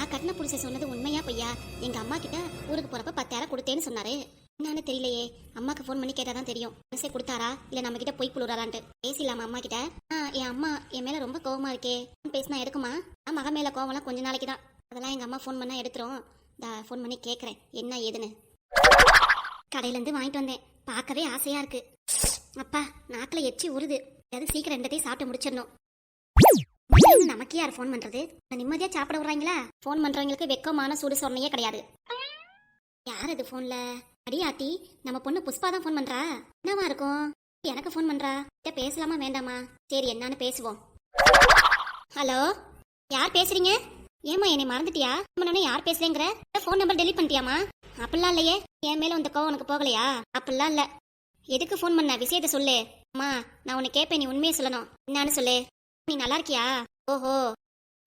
நான் கட்டின புருஷ சொன்னது உண்மையா பொய்யா? எங்க அம்மா கிட்ட ஊருக்கு போறப்ப பத்தாயிரம் கொடுத்தேன்னு சொன்னாரு. என்னன்னு தெரியலையே. அம்மாக்கு ஃபோன் பண்ணி கேட்டாதான் தெரியும். மனசே கொடுத்தாரா? இல்ல நம்ம கிட்ட போய் புழுறாரான்ட்டு பேசிடலாமா அம்மா கிட்ட? என் அம்மா என் மேல ரொம்ப கோவமா இருக்கே. பேசினா எடுக்குமா? மக மேல கோவம்லாம் கொஞ்ச நாளைக்கு தான். அதெல்லாம் எங்க அம்மா ஃபோன் பண்ணா எடுத்துரும். தா ஃபோன் பண்ணி கேட்கறேன் என்ன ஏதுன்னு. கடையில இருந்து வாங்கிட்டு வந்தேன். பார்க்கவே ஆசையா இருக்கு. அப்பா நாக்கில் எச்சி உருது அது சீக்கிரம் ரெண்டத்தையும் சாப்பிட்டு முடிச்சிடணும். நமக்கு யார் ஃபோன் பண்றது? நான் நிம்மதியா சாப்பிட விடுறாங்களா? ஃபோன் பண்றவங்களுக்கு வெக்கமான சூடு சொன்னையே கிடையாது. யார் இது ஃபோன்ல அடியாத்தி நம்ம பொண்ணு புஷ்பா தான் ஃபோன் பண்றா? என்னவா இருக்கும்? எனக்கு ஃபோன் பண்றா? கிட்ட பேசலாமா வேண்டாமா? சரி என்னன்னு பேசுவோம். ஹலோ? யார் பேசுறீங்க? ஏமா என்னை மறந்துட்டியா? நம்ம யார் பேசுறேங்கிற? ஃபோன் நம்பர் டெலிட் பண்ணிட்டியாமா அப்படிலாம் இல்லையே. என் மேல வந்த கோவம் உனக்கு போகலையா? அப்படிலாம் இல்ல. எதுக்கு ஃபோன் பண்ண? விஷயத்த சொல்லு. அம்மா நான் உன்னை கேட்பேன் நீ உண்மையை சொல்லணும். என்னன்னு சொல்லு. நீ நல்லா இருக்கியா? ஓஹோ.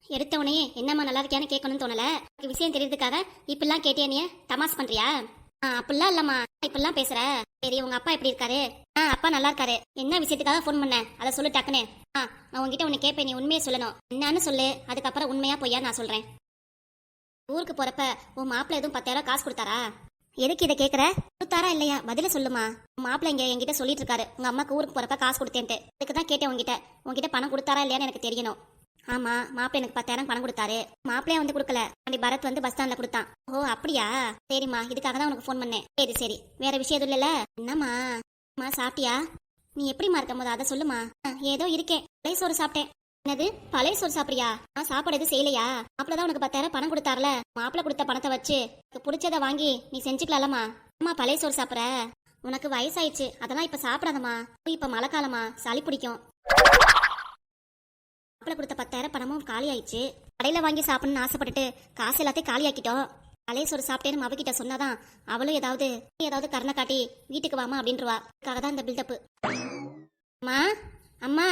எடுத்த உடனே என்னம்மா நல்லா இருக்கியான்னு கேட்கணும்னு தோணல. விஷயம் தெரியறதுக்காக இப்பெல்லாம் கேட்டியா நீ? தமாஸ் பண்றியா? ஆ அப்படிலாம் இல்லம்மா. இப்படிலாம் பேசுற. சரி உங்க அப்பா எப்படி இருக்காரு? ஆ அப்பா நல்லா இருக்காரு. என்ன விஷயத்துக்காக ஃபோன் பண்ண? அதை சொல்லு டக்குன்னு. ஆ நான் உங்ககிட்ட உன்னை கேட்பேன் நீ உண்மையை சொல்லணும். என்னன்னு சொல்லு. அதுக்கப்புறம் உண்மையா பொய்யா நான் சொல்றேன். ஊருக்கு போறப்ப உன் மாப்பிள்ள எதுவும் பத்தாயிரம் காசு கொடுத்தாரா? எதுக்கு இதை கேக்குற? கொடுத்தாரா இல்லையா? பதில சொல்லுமா. மாப்பிள்ள இங்க என்கிட்ட சொல்லிட்டு இருக்காரு உங்க அம்மாக்கு ஊருக்கு போறப்ப காசு கொடுத்தேன்ட்டு. அதுக்கு தான் கேட்டேன் உங்ககிட்ட உங்ககிட்ட பணம் கொடுத்தாரா இல்லையான்னு எனக்கு தெரியணும். ஆமா மாப்பிள்ள எனக்கு பத்தாயிரம் பணம் கொடுத்தாரு. மாப்பிள்ளைய வந்து கொடுக்கல. அப்படி பரத் வந்து பஸ் ஸ்டாண்ட்ல கொடுத்தான். ஓ அப்படியா? சரிம்மா இதுக்காக தான் உனக்கு ஃபோன் பண்ணேன். சரி சரி. வேற விஷயம் எதுவும் இல்லைல்ல? என்னம்மா? அம்மா சாப்பிட்டியா? நீ எப்படிமா இருக்கும் போது அதை சொல்லுமா "ஆ, ஏதோ இருக்கேன். பழைய சோறு சாப்பிட்டேன். என்னது? பழைய சோறு சாப்பிடுறியா? நான் சாப்பாடு எதுவும் செய்யலையா? மாப்பிள்ள தான் உனக்கு பத்தாயிரம் பணம் கொடுத்தாருல. மாப்பிள்ள கொடுத்த பணத்தை வச்சு உனக்கு பிடிச்சத வாங்கி நீ செஞ்சுக்கலாமா அம்மா பழைய சோறு சாப்பிட்ற? உனக்கு வயசாயிடுச்சு. அதெல்லாம் இப்ப சாப்பிடாதம்மா. இப்ப மழை காலமா சளி பிடிக்கும். மாப்பிள்ள கொடுத்த பத்தாயிரம் பணமும் காலி ஆயிடுச்சு கடையில வாங்கி சாப்பிடணும்னு ஆசைப்பட்டுட்டு காசு எல்லாத்தையும் காலியாக்கிட்டோம். பழைய சோறு சாப்பிட்டேன்னு அவகிட்ட சொன்னாதான் அவளும் ஏதாவது ஏதாவது கருணை காட்டி வீட்டுக்கு வாமா அப்படின்றவா. அதுக்காக தான் இந்த பில்டப்பு அம்மா அம்மா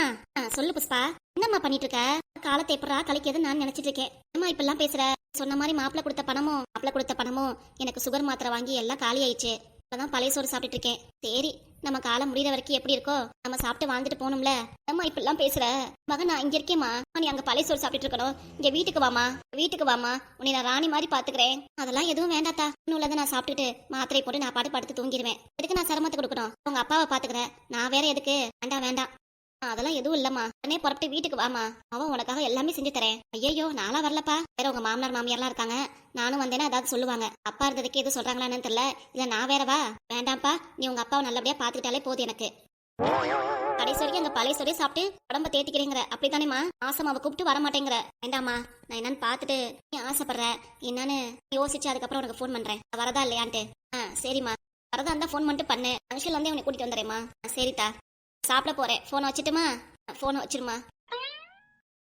சொல்லு புஷ்பா. என்னம்மா பண்ணிட்டு இருக்க காலத்தை எப்படா கழிக்கிறது நான் நினைச்சிட்டு இருக்கேன் அம்மா இப்பெல்லாம் பேசுற? சொன்ன மாதிரி மாப்பிள்ள கொடுத்த பணமும் மாப்பிள்ள கொடுத்த பணமும் எனக்கு சுகர் மாத்திரை வாங்கி எல்லாம் காலி ஆயிடுச்சு. இப்பதான் பழைய சோறு சாப்பிட்டுட்டு இருக்கேன் சரி நம்ம காலம் முடிகிற வரைக்கும் எப்படி இருக்கோ நம்ம சாப்பிட்டு வாழ்ந்துட்டு போகணும்ல. அம்மா இப்பெல்லாம் பேசுற? மகன் நான் இங்க இருக்கேம்மா. நீ அங்க பழைய சோறு சாப்பிட்டுட்டு இருக்கணும் இங்க வீட்டுக்கு வாமா வீட்டுக்கு வாமா உன்னை நான் ராணி மாதிரி பாத்துக்கிறேன். அதெல்லாம் எதுவும் வேண்டாத்தா இன்னும் உள்ளதை நான் சாப்பிட்டுட்டு மாத்திரை போட்டு நான் பாட்டு படுத்து தூங்கிடுவேன் எதுக்கு நான் சிரமத்தை கொடுக்கணும்? உங்க அப்பாவை பாத்துக்கிறேன். நான் வேற எதுக்கு? வேண்டாம் வேண்டாம். அதெல்லாம் எதுவும் இல்லம்மா. உடனே புறப்பட்டு வீட்டுக்கு வாமா அவன் உனக்காக எல்லாமே செஞ்சு தரேன். ஐயோ நாளா வரலப்பா. வேற உங்க மாமனார் மாமியார்லாம் இருக்காங்க. நானும் வந்தேன்னா ஏதாவது சொல்லுவாங்க. அப்பா இருந்ததுக்கு எதுவும் சொல்றாங்களான்னு தெரியல. இல்ல நான் வேறவா வேண்டாம்ப்பா. நீ உங்க அப்பாவை நல்லபடியா பாத்துக்கிட்டாலே போதும் எனக்கு. கடைசி வரைக்கும் அந்த பழைய சொல்லி சாப்பிட்டு உடம்ப தேத்திக்கிறேங்கிற. அப்படித்தானேம்மா? ஆசம் அவ கூப்பிட்டு வர மாட்டேங்கிற வேண்டாம்மா. நான் என்னன்னு பார்த்துட்டு நீ ஆசைப்படுற. என்னன்னு யோசிச்சு அதுக்கப்புறம் உனக்கு ஃபோன் பண்றேன். வரதா இல்லையான்ட்டு. ஆ சரிம்மா. வரதா இருந்தா ஃபோன் பண்ணிட்டு பண்ணு. ஃபங்க்ஷன்ல வந்து உனக்கு கூட்டிட்டு வந்துடுறேம்மா. சரிதா சாப்பிட போறேன். ஃபோனை வச்சுட்டுமா? ஃபோனை வச்சிருமா?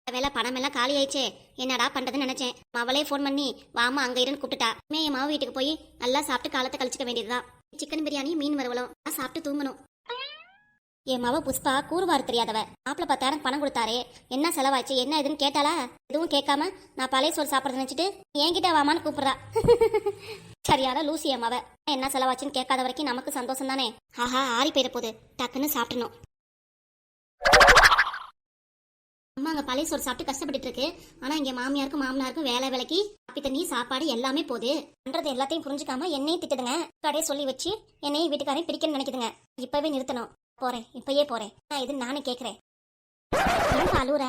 வேலை பணம் எல்லாம் காலி ஆயிடுச்சே. என்னடா பண்றதுன்னு நினைச்சேன். அவளே ஃபோன் பண்ணி வாமா அங்க இருன்னு கூப்பிட்டுட்டா. மே என் மாவு வீட்டுக்கு போய் நல்லா சாப்பிட்டு காலத்தை கழிச்சுக்க வேண்டியதுதான். சிக்கன் பிரியாணி மீன் வறுவலும். சாப்பிட்டு தூங்கணும். என் மாவ புஷ்பா கூறுவார் தெரியாதவ. மாப்பிள்ள பத்தாயிரம் பணம் கொடுத்தாரே. என்ன செலவாச்சு? என்ன இதுன்னு கேட்டாளா? எதுவும் கேட்காம நான் பழைய சோறு சாப்பிட்றத நினைச்சிட்டு என்கிட்ட வாமான்னு கூப்பிடுறா. சரியான லூசி என் மாவ. என்ன செலவாச்சுன்னு கேட்காத வரைக்கும் நமக்கு சந்தோஷம் தானே ஆஹா ஆறி போயிட போகுது. டக்குன்னு சாப்பிடணும். அம்மா அங்க பழைய சோறு சாப்பிட்டு கஷ்டப்பட்டு இருக்கு. ஆனா இங்க மாமியாருக்கும் மாமனாருக்கும் வேலை வேலைக்கு அப்பி தண்ணி சாப்பாடு எல்லாமே போகுது. பண்றது எல்லாத்தையும் புரிஞ்சுக்காம என்னையும் திட்டுதுங்க. கடையை சொல்லி வச்சு என்னையும் வீட்டுக்காரையும் பிரிக்கணும்னு நினைக்குதுங்க. இப்பவே நிறுத்தணும். போறேன். இப்பயே போறேன். நான் இது நானே கேக்குறேன். ஏன்பா அழுவுற?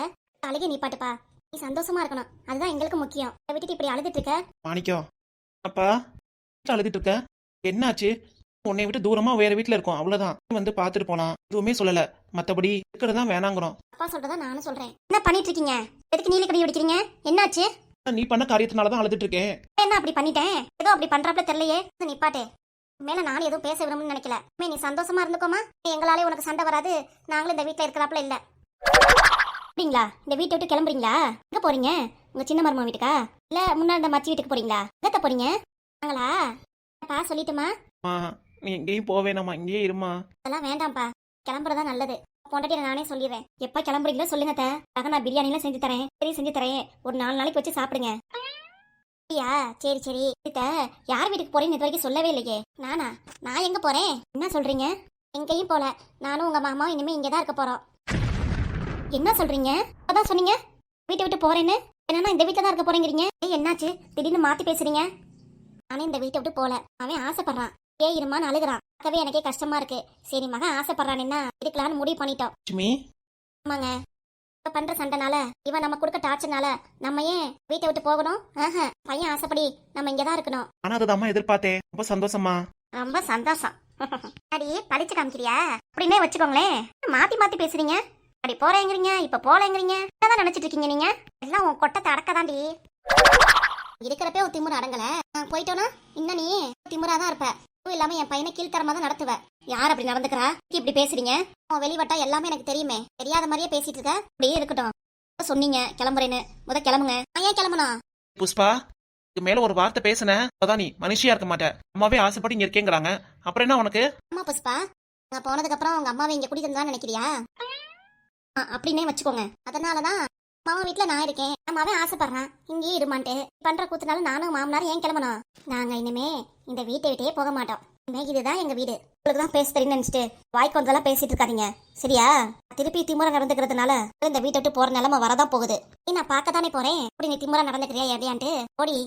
நீ பாட்டுப்பா. நீ சந்தோஷமா இருக்கணும். அதுதான் எங்களுக்கு முக்கியம். அதை விட்டுட்டு இப்படி அழுதுட்டு இருக்க? மாணிக்கம் அப்பா அழுதுட்டு இருக்க? என்னாச்சு? உன்னை விட்டு தூரமா வேற வீட்டுல இருக்கோம். அவ்வளவுதான். வந்து பாத்துட்டு போனா எதுவுமே சொல்லல. மத்தபடி இருக்கிறதா வேணாங்கிறோம். அப்பா சொல்றதா நானும் சொல்றேன். என்ன பண்ணிட்டு இருக்கீங்க எதுக்கு நீலி கடி அடிக்கிறீங்க என்னாச்சு? நீ பண்ண காரியத்தினாலதான் அழுதுட்டு இருக்கேன் என்ன அப்படி பண்ணிட்டேன்? ஏதோ அப்படி பண்றாப்ல தெரியலையே. நிப்பாட்டே. மேல நானும் எதுவும் பேச விரும்புன்னு நினைக்கல. மே நீ சந்தோஷமா இருந்துக்கோமா? எங்களாலே உனக்கு சண்டை வராது. நாங்களும் இந்த வீட்ல இருக்கிறாப்ல இல்ல. அப்படிங்களா? இந்த வீட்டை விட்டு கிளம்புறீங்களா? எங்க போறீங்க? உங்க சின்ன மருமக வீட்டுக்கா? இல்ல முன்னாடி இந்த மச்சி வீட்டுக்கு போறீங்களா? எங்க போறீங்க? நாங்களா? பா சொல்லிட்டுமா? நீ எங்கேயும் போவேணாமா இங்கேயே இருமா அதெல்லாம் வேண்டாம்ப்பா. கிளம்புறதா நல்லது. பொண்டாட்டி நானே சொல்லிடுறேன். எப்ப கிளம்புறீங்களோ சொல்லுங்க அத்தை. நான் பிரியாணிலாம் செஞ்சு தரேன். சரி செஞ்சு தரேன். ஒரு நாலு நாளைக்கு வச்சு சாப்பிடுங்க. அப்படியா? சரி சரி. இத்த யார் வீட்டுக்கு போறேன்னு இது வரைக்கும் சொல்லவே இல்லையே. நானா? நான் எங்க போறேன்? என்ன சொல்றீங்க? எங்கேயும் போல. நானும் உங்க மாமா இனிமே இங்கே தான் இருக்க போறோம். என்ன சொல்றீங்க? அதான் சொன்னீங்க. வீட்டை விட்டு போறேன்னு? என்னன்னா இந்த வீட்டில் தான் இருக்க போறீங்கிறீங்க? ஏய் என்னாச்சு? திடீர்னு மாத்தி பேசுறீங்க? நானே இந்த வீட்டை விட்டு போல. அவன் ஆசைப்படுறான். ஏ இருமான்னு அழுகுறான் பார்க்கவே எனக்கே கஷ்டமா இருக்கு. சரி மகன் ஆசைப்படுறான்னா இருக்கலாம்னு முடிவு பண்ணிட்டோம். லட்சுமி? ஆமாங்க. இப்ப பண்ற சண்டைனால இவன் நம்ம கொடுக்க டார்ச்சர்னால நம்ம ஏன் வீட்டை விட்டு போகணும்? ஆஹா பையன் ஆசைப்படி நம்ம இங்கதான் இருக்கணும். ஆனா அதுதான் எதிர்பார்த்தேன். ரொம்ப சந்தோஷமா ரொம்ப சந்தோஷம். அடி படிச்சு காமிக்கிறியா? அப்படின்னே வச்சுக்கோங்களேன். மாத்தி மாத்தி பேசுறீங்க. அடி போறேங்கிறீங்க இப்ப போலேங்கிறீங்க. என்னதான் நினைச்சிட்டு இருக்கீங்க நீங்க. எல்லாம் உன் கொட்டத்தை அடக்கதாண்டி. இருக்கிறப்பே ஒரு திமுறை அடங்கல. நான் போயிட்டோன்னா இன்னும் நீ திமுறா தான் இருப்ப. அதுவும் இல்லாம என் பையனை கீழ்த்தரமா தான் நடத்துவ. யார் அப்படி நடந்துக்கிறா? இப்படி பேசுறீங்க? உன் வெளிவட்டா எல்லாமே எனக்கு தெரியுமே. தெரியாத மாதிரியே பேசிட்டு இருக்க. அப்படியே இருக்கட்டும். சொன்னீங்க கிளம்புறேன்னு. முத கிளம்புங்க. நான் ஏன் கிளம்பணும் புஷ்பா இதுக்கு மேல ஒரு வார்த்தை பேசுனேன் அதான் நீ மனுஷியா இருக்க மாட்டேன் அம்மாவே ஆசைப்பட்டு இங்க இருக்கேங்கிறாங்க. அப்புறம் என்ன உனக்கு? அம்மா புஷ்பா. நான் போனதுக்கு அப்புறம் உங்க அம்மாவை இங்க வந்தா நினைக்கிறியா? அப்படின்னே வச்சுக்கோங்க. அதனாலதான் மாமா வீட்டுல நான் இருக்கேன். அம்மாவே ஆசைப்படுறான். இங்கேயே இருமான்ட்டு. பண்ற கூத்துனால நானும் மாமனார் ஏன் கிளம்பணும்? நாங்க இனிமே இந்த வீட்டை விட்டே போக மாட்டோம். இனிமே இதுதான் எங்க வீடு. உங்களுக்கு தான் பேச தெரியும் நினைச்சிட்டு வாய்க்கு வந்தெல்லாம் பேசிட்டு இருக்காதீங்க. சரியா? திருப்பி திமுறை நடந்துக்கிறதுனால இந்த வீட்டை விட்டு போற நிலைமை வரதான் போகுது. நீ நான் பார்க்க தானே போறேன். அப்படி நீ திமுறை நடந்துக்கிறியா எதையான்ட்டு? ஓடி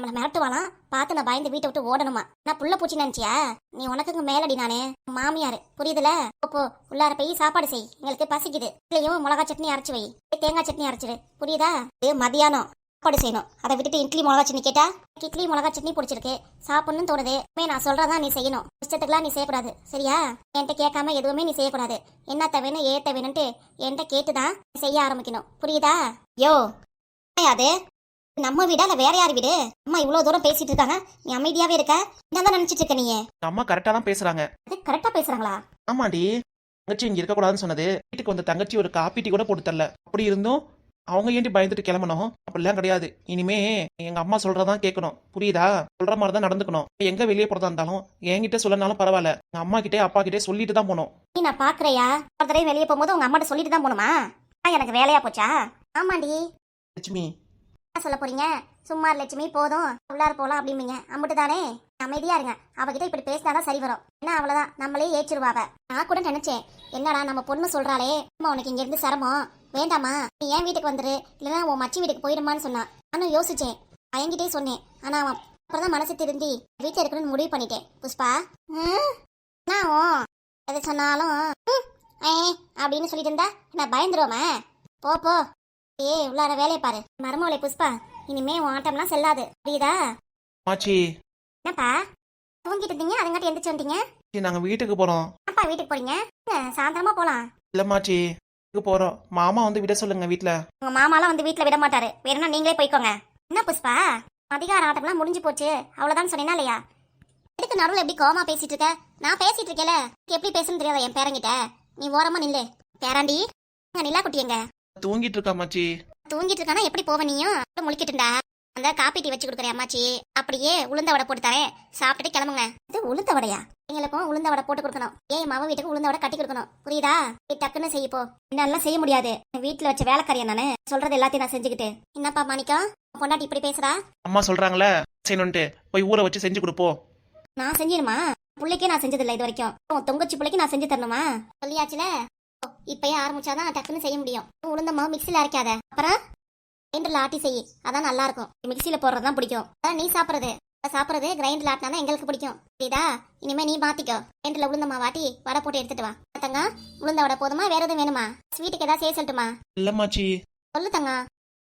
நம்மளை மிரட்டுவாலாம் பார்த்து நான் பயந்து வீட்டை விட்டு ஓடணுமா? நான் புள்ள பூச்சி நினைச்சியா? நீ உனக்கு மேலடி நானே. மாமியாரு புரியுதுல? போ, உள்ளார போய் சாப்பாடு செய். எங்களுக்கு பசிக்குது. இல்லையும் மிளகா சட்னி அரைச்சு வை. தேங்காய் சட்னி அரைச்சிரு. புரியுதா? இது மதியானம். சாப்பாடு செய்யணும். அதை விட்டுட்டு இட்லி மிளகா சட்னி கேட்டா? இட்லி மிளகா சட்னி பிடிச்சிருக்கு. சாப்பிடணும்னு தோணுது. மே நான் சொல்றதான் நீ செய்யணும். இஷ்டத்துக்குலாம் நீ செய்யக்கூடாது. சரியா? என்கிட்ட கேட்காம எதுவுமே நீ செய்யக்கூடாது. என்னத்த வேணும் ஏத்த வேணும்ட்டு என்கிட்ட கேட்டுதான் நீ செய்ய ஆரம்பிக்கணும். புரியுதா? யோ. அது? நம்ம வீடா இல்ல வேற யார் வீடு? அம்மா இவ்வளவு தூரம் பேசிட்டு இருக்காங்க. நீ அமைதியாவே இருக்க. என்னதான் நினைச்சிட்டு இருக்க நீ அம்மா கரெக்டா தான் பேசுறாங்க. அது கரெக்டா பேசுறாங்களா? ஆமாடி. தங்கச்சி இங்க இருக்கக்கூடாதுன்னு சொன்னது. வீட்டுக்கு வந்த தங்கச்சி ஒரு காப்பி டீ கூட போட்டு தரல. அப்படி இருந்தும் அவங்க ஏன்டி பயந்துட்டு கிளம்பணும்? அப்படிலாம் கிடையாது. இனிமே எங்க அம்மா சொல்றதான் கேட்கணும். புரியுதா? சொல்ற மாதிரி தான் நடந்துக்கணும். எங்க வெளியே போறதா இருந்தாலும் என்கிட்ட சொல்லனாலும் பரவாயில்ல. எங்க அம்மா கிட்டே அப்பா கிட்டே சொல்லிட்டு தான் போகணும். நீ நான் பாக்குறையா ஒரு தடவை வெளியே போகும்போது உங்க அம்மாட்ட சொல்லிட்டு தான் போகணுமா? எனக்கு வேலையா போச்சா? ஆமாண்டி. லட்சுமி சொல்ல போறீங்க? சும்மா லட்சுமி போதும். உள்ளார போலாம் அப்படிம்பீங்க. அம்பிட்டு தானே அமைதியா இருங்க. அவகிட்ட இப்படி பேசினாதான் சரி வரும். என்ன அவ்வளவுதான்? நம்மளே ஏச்சிருவாவ நான் கூட நினைச்சேன். என்னடா நம்ம பொண்ணு சொல்றாளே? அம்மா உனக்கு இங்க இருந்து சிரமம். வேண்டாமா? நீ ஏன் வீட்டுக்கு வந்துரு? இல்லைன்னா உன் மச்சி வீட்டுக்கு போயிடுமான்னு சொன்னான். நானும் யோசிச்சேன். பயங்கிட்டே சொன்னேன். ஆனா அவன் அப்புறம் தான் மனசு திருந்தி வீட்டில் இருக்கணும்னு முடிவு பண்ணிட்டேன். புஷ்பா? ம், என்ன எது சொன்னாலும் ஏ அப்படின்னு சொல்லிட்டு இருந்தா நான் பயந்துருவோமே? போ போ. ஏய் உள்ளார வேலையை பாரு. மருமவளை புஷ்பா இனிமே உன் ஆட்டம்லாம் செல்லாது. புரியுதா? மாச்சி என்னப்பா? தூங்கிட்டு இருந்தீங்க? அதுங்காட்டி எந்திரிச்சு வந்துட்டீங்க? சரி, நாங்க வீட்டுக்கு போறோம். அப்பா வீட்டுக்கு போறீங்க? என்ன, சாயந்தரமா போலாம். இல்ல மாச்சி வீட்டுக்கு போறோம். மாமா வந்து விட சொல்லுங்க வீட்ல. உங்க மாமாலாம் வந்து வீட்ல விட மாட்டாரு. வேணும்னா நீங்களே போய்க்கோங்க. என்ன புஷ்பா? அதிகார ஆட்டம்லாம் முடிஞ்சு போச்சு. அவ்வளவுதான் சொன்னேனா இல்லையா? எதுக்கு நடுவில் எப்படி கோவமா பேசிட்டு இருக்க? நான் பேசிட்டு இருக்கேல. உனக்கு எப்படி பேசணும்னு தெரியாதா என் பேரங்கிட்ட? நீ ஓரமா நில்லு. பேராண்டி எங்க நிலா குட்டி எங்க? தூங்கிட்டு இருக்கா மாச்சி? தூங்கிட்டு இருக்கானா எப்படி போவ நீயும் முழிக்கிட்டுண்டா. அந்த காப்பி டீ வச்சு கொடுக்குறேன் அம்மாச்சி? அப்படியே உளுந்த வடை போட்டு தரேன். சாப்பிட்டுட்டு கிளம்புங்க. இது உளுந்த வடையா? எங்களுக்கும் உளுந்த வடை போட்டு கொடுக்கணும். ஏய் மாமா வீட்டுக்கு உளுந்த வடை கட்டி கொடுக்கணும். புரியுதா? நீ டக்குன்னு செய்ய போ. என்னால செய்ய முடியாது. வீட்டுல வச்ச வேலைக்காரியா நானு? சொல்றது எல்லாத்தையும் நான் செஞ்சுக்கிட்டு. என்னப்பா மாணிக்கம் உன் பொண்டாட்டி இப்படி பேசுறா? அம்மா சொல்றாங்களே? செய்யணும்ட்டு போய் ஊற வச்சு செஞ்சு கொடுப்போம் நான் செஞ்சிருமா பிள்ளைக்கே நான் செஞ்சதில்லை இது வரைக்கும். உன் தொங்கச்சி பிள்ளைக்கு நான் செஞ்சு தரணுமா? சொல்லியாச்சுல? இப்பயே ஆரம்பிச்சாதான் டக்குன்னு செய்ய முடியும். உளுந்த மாவு மிக்சில அரைக்காத. அப்புறம் கிரைண்டர்ல ஆட்டி செய். அதான் நல்லா இருக்கும் மிக்சியில போடுறது தான் பிடிக்கும். அதான் நீ சாப்பிடுறது. சாப்பிடுறது கிரைண்டர்ல ஆட்டினா எங்களுக்கு பிடிக்கும். புரியுதா? இனிமே நீ மாத்திக்கோ. கிரைண்டர்ல உளுந்த மாவு ஆட்டி வடை போட்டு எடுத்துட்டு வா. தங்க உளுந்த வடை போதுமா? வேற எதுவும் வேணுமா? ஸ்வீட்டுக்கு ஏதாவது செய்ய சொல்லட்டுமா? இல்ல மாச்சி. சொல்லு தங்க.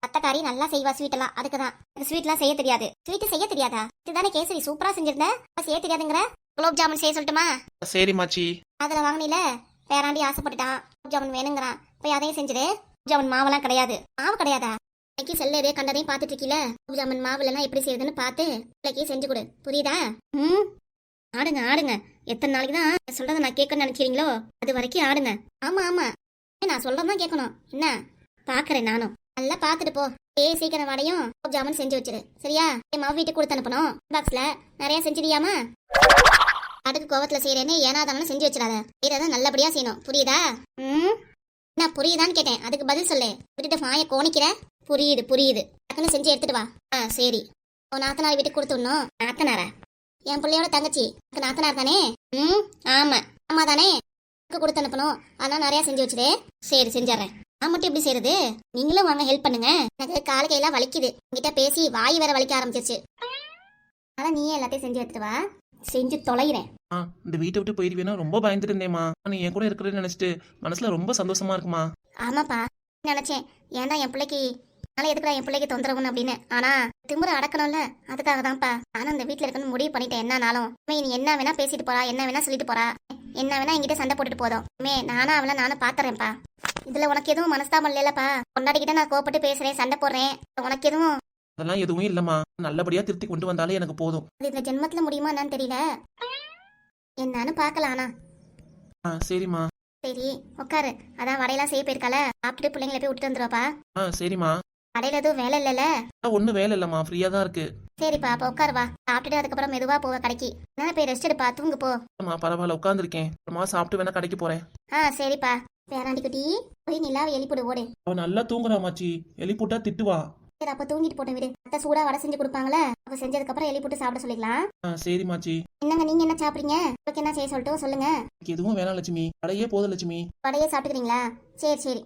அத்தைக்காரி நல்லா செய்வா ஸ்வீட் எல்லாம். அதுக்கு தான் ஸ்வீட்லாம் செய்ய தெரியாது. ஸ்வீட் செய்ய தெரியாதா? இதுதானே கேசரி சூப்பரா செஞ்சிருந்த? அப்ப செய்ய தெரியாதுங்கிற? குலோப் ஜாமுன் செய்ய சொல்லட்டுமா? சரி மாச்சி. அதுல வாங்கினில? பேராண்டி ஆசைப்பட்டுட்டான். குலோப் ஜாமுன் வேணுங்கிறான். போய் அதையும் செஞ்சிடு குலோப் ஜாமுன் மாவெல்லாம் கிடையாது. மாவு கிடையாதா? இன்னைக்கு செல்ல எதே கண்டதையும் பார்த்துட்டு இருக்கீல குலோப் ஜாமுன் மாவுல எப்படி செய்யுதுன்னு பார்த்து பிள்ளைக்கு செஞ்சு கொடு. புரியுதா? ம். ஆடுங்க ஆடுங்க. எத்தனை நாளைக்கு தான் சொல்றதை நான் கேட்கணும்னு நினைக்கிறீங்களோ? அது வரைக்கும் ஆடுங்க. ஆமா ஆமா. நான் சொல்றதான் கேட்கணும். என்ன? பாக்குறேன் நானும். நல்லா பார்த்துட்டு போ. ஏ சீக்கிரம் வடையும். குலோப் ஜாமுன் செஞ்சு வச்சிரு. சரியா? என் மாவு வீட்டுக்கு கொடுத்து அனுப்பணும். பாக்ஸ்ல நிறைய செஞ்சிடியாமா அடுக்கு கோவத்துல செய்யறேன்னு ஏனாதானு செஞ்சு வச்சிடாத. செய்யறத நல்லபடியா செய்யணும். புரியுதா? ம்? நான் புரியுதான்னு கேட்டேன். அதுக்கு பதில் சொல்லு. விட்டுட்டு மாய கோணிக்கிற? புரியுது புரியுது. டக்குன்னு செஞ்சு எடுத்துட்டு வா. ஆ சரி. உன் நாத்தனார் வீட்டுக்கு கொடுத்துடணும் நாத்தனாரா? என் பிள்ளையோட தங்கச்சி. உனக்கு நாத்தனார் தானே? ம் ஆமா. ஆமா தானே? கொடுத்து அனுப்பணும். அதெல்லாம் நிறைய செஞ்சு வச்சுதே சரி செஞ்சிடறேன். நான் மட்டும் எப்படி செய்யறது நீங்களும் வாங்க ஹெல்ப் பண்ணுங்க. எனக்கு கால கையெல்லாம் வலிக்குது. உங்ககிட்ட பேசி வாய் வேற வலிக்க ஆரம்பிச்சிருச்சு. அதான் நீயே எல்லாத்தையும் செஞ்சு எடுத்துட்டு வா. செஞ்சு தொலைகிறேன். ஆ இந்த வீட்டை விட்டு போயிருவேனா ரொம்ப பயந்துட்டு இருந்தேம்மா. நீ என் கூட இருக்கிறேன்னு நினைச்சிட்டு மனசுல ரொம்ப சந்தோஷமா இருக்குமா? ஆமாப்பா நினைச்சேன். ஏன்டா என் பிள்ளைக்கு நாளை எதுக்குடா என் பிள்ளைக்கு தொந்தரவுன்னு அப்படின்னு. ஆனா திமுறை அடக்கணும்ல. அதுக்காக தான்ப்பா. நானும் இந்த வீட்ல இருக்கணும்னு முடிவு பண்ணிட்டேன். என்னனாலும். மே நீ என்ன வேணா பேசிட்டு போறா என்ன வேணா சொல்லிட்டு போறா என்ன வேணா என்கிட்ட சண்டை போட்டுட்டு போதும். மே நானும் அவளை நானும் பாத்துறேன்ப்பா. இதுல உனக்கு எதுவும் மனஸ்தாபம் இல்லைல்லப்பா. கொண்டாடிக்கிட்ட நான் கோப்பட்டு பேசுறேன் சண்டை போடுறேன். உனக்கு எதுவும் அதெல்லாம் எதுவும் இல்லம்மா. நல்லபடியா திருத்தி கொண்டு வந்தாலே எனக்கு போதும். அது இந்த ஜென்மத்துல முடியுமா என்னன்னு தெரியல. என்னன்னு பார்க்கலாம் ஆனா ஆ சரிம்மா. சரி உட்காரு. அதான் வடையெல்லாம் செய்ய போயிருக்கால சாப்பிட்டு பிள்ளைங்களை போய் விட்டுட்டு வந்துருவாப்பா. ஆ சரிம்மா. கடையில எதுவும் வேலை இல்லைல்ல? ஒன்றும் வேலை இல்லைம்மா. ஃப்ரீயாக தான் இருக்கு. சரிப்பா அப்ப உட்காரு வா. சாப்பிட்டுட்டு அதுக்கப்புறம் மெதுவா போக கடைக்கு. என்ன போய் ரெஸ்ட் எடுப்பா. தூங்கு போ. அம்மா பரவாயில்ல உட்காந்துருக்கேன் அப்புறமா சாப்பிட்டு வேணா கடைக்கு போறேன். ஆ சரிப்பா. பேராண்டி குட்டி போய் நிலாவை எழுப்பிடு ஓடு. அவன் நல்லா தூங்குறா மாச்சி. எலி போட்டா திட்டுவா. சரி அப்ப தூங்கிட்டு போட்டு விடு. அத்தை சூடா வடை செஞ்சு கொடுப்பாங்களே அப்ப செஞ்சதுக்கு அப்புறம் எழுப்பி போட்டு சாப்பிட சொல்லிக்கலாம். ஆ சரி மாச்சி. என்னங்க நீங்க என்ன சாப்பிடுறீங்க? உங்களுக்கு என்ன செய்ய சொல்லிட்டு சொல்லுங்க. எனக்கு எதுவும் வேணாம் லட்சுமி. கடையே போதும் லட்சுமி. வடையே சாப்பிட்டுக்கிறீங்களா? சரி சரி.